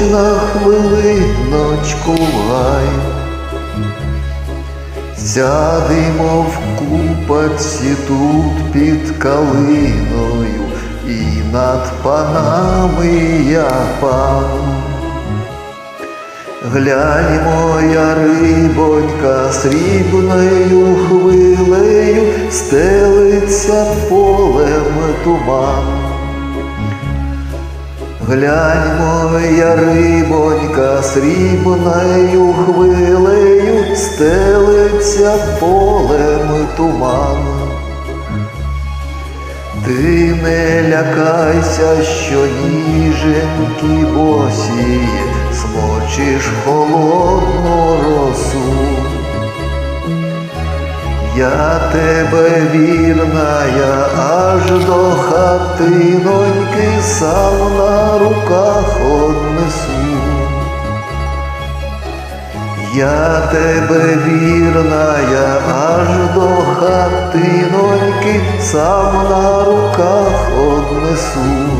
хоч на хвилиночку в гай. Сядемо в купатці тут під калиною, і над панами я пан. Глянь, моя рибонька срібною хвилею стелиться полем туман. Глянь, моя рибонька срібною хвилею стелиться полем туман. Ти не лякайся, що ніженькі босі, смочиш холодну росу. Я тебе вірная, аж до хатиноньки сам на руках однесу. Я тебе вірная, аж до хатиноньки сам на руках однесу.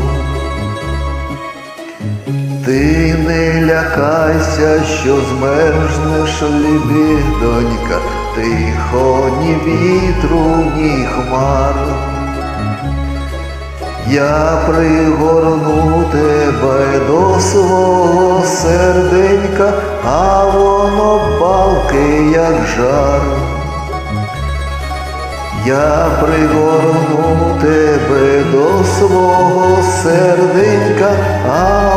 Ти не лякайся, що змерзнеш лебедонька, тихо ні вітру, ні хмар. Я пригорну тебе до свого серденька, а воно палки, як жар. Я пригорну тебе до свого серденька, а